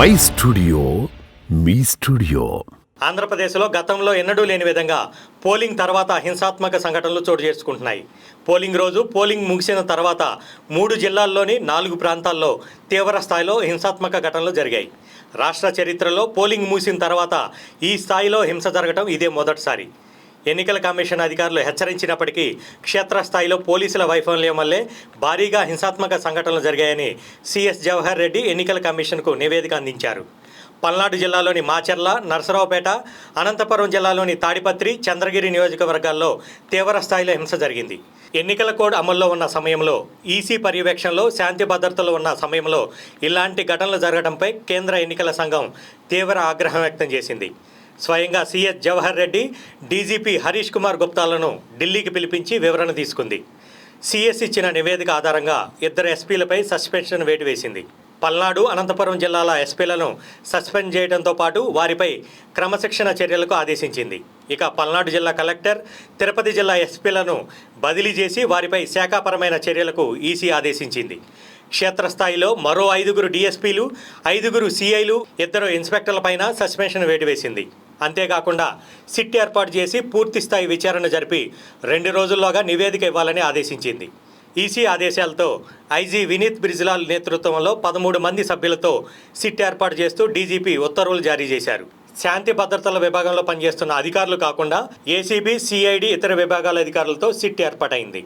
My studio me studio. ఆంధ్రప్రదేశ్లో గతంలో ఎన్నడూ లేని విధంగా పోలింగ్ తర్వాత హింసాత్మక సంఘటనలు చోటు చేసుకుంటున్నాయి. పోలింగ్ రోజు పోలింగ్ ముగిసిన తర్వాత మూడు జిల్లాల్లోని నాలుగు ప్రాంతాల్లో తీవ్ర స్థాయిలో హింసాత్మక ఘటనలు జరిగాయి. రాష్ట్ర చరిత్రలో పోలింగ్ ముగిసిన తర్వాత ఈ స్థాయిలో హింస జరగడం ఇదే మొదటిసారి. ఎన్నికల కమిషన్ అధికారులు హెచ్చరించినప్పటికీ క్షేత్రస్థాయిలో పోలీసుల వైఫల్యం వల్లే భారీగా హింసాత్మక సంఘటనలు జరిగాయని సిఎస్ జవహర్ రెడ్డి ఎన్నికల కమిషన్కు నివేదిక అందించారు. పల్నాడు జిల్లాలోని మాచర్ల నరసరావుపేట అనంతపురం జిల్లాలోని తాడిపత్రి చంద్రగిరి నియోజకవర్గాల్లో తీవ్ర స్థాయిలో హింస జరిగింది. ఎన్నికల కోడ్ అమల్లో ఉన్న సమయంలో ఈసీ పర్యవేక్షణలో శాంతి భద్రతలు ఉన్న సమయంలో ఇలాంటి ఘటనలు జరగడంపై కేంద్ర ఎన్నికల సంఘం తీవ్ర ఆగ్రహం వ్యక్తం చేసింది. స్వయంగా సీఎస్ జవహర్ రెడ్డి డీజీపీ హరీష్ కుమార్ గుప్తాలను ఢిల్లీకి పిలిపించి వివరణ తీసుకుంది. సిఎస్ ఇచ్చిన నివేదిక ఆధారంగా ఇద్దరు ఎస్పీలపై సస్పెన్షన్ వేటు వేసింది. పల్నాడు అనంతపురం జిల్లాల ఎస్పీలను సస్పెండ్ చేయడంతో పాటు వారిపై క్రమశిక్షణ చర్యలకు ఆదేశించింది. ఇక పల్నాడు జిల్లా కలెక్టర్ తిరుపతి జిల్లా ఎస్పీలను బదిలీ చేసి వారిపై శాఖాపరమైన చర్యలకు ఈసీ ఆదేశించింది. క్షేత్రస్థాయిలో మరో ఐదుగురు డీఎస్పీలు ఐదుగురు సీఐలు ఇద్దరు ఇన్స్పెక్టర్లపైన సస్పెన్షన్ వేటు వేసింది. అంతేకాకుండా సిట్ ఏర్పాటు చేసి పూర్తిస్థాయి విచారణ జరిపి రెండు రోజుల్లోగా నివేదిక ఇవ్వాలని ఆదేశించింది. ఈసీ ఆదేశాలతో ఐజీ వినీత్ బ్రిజ్లాల్ నేతృత్వంలో పదమూడు మంది సభ్యులతో సిట్ ఏర్పాటు చేస్తూ డీజీపీ ఉత్తర్వులు జారీ చేశారు. శాంతి భద్రతల విభాగంలో పనిచేస్తున్న అధికారులు కాకుండా ఏసీబీ సిఐడి ఇతర విభాగాల అధికారులతో సిట్ ఏర్పాటైంది.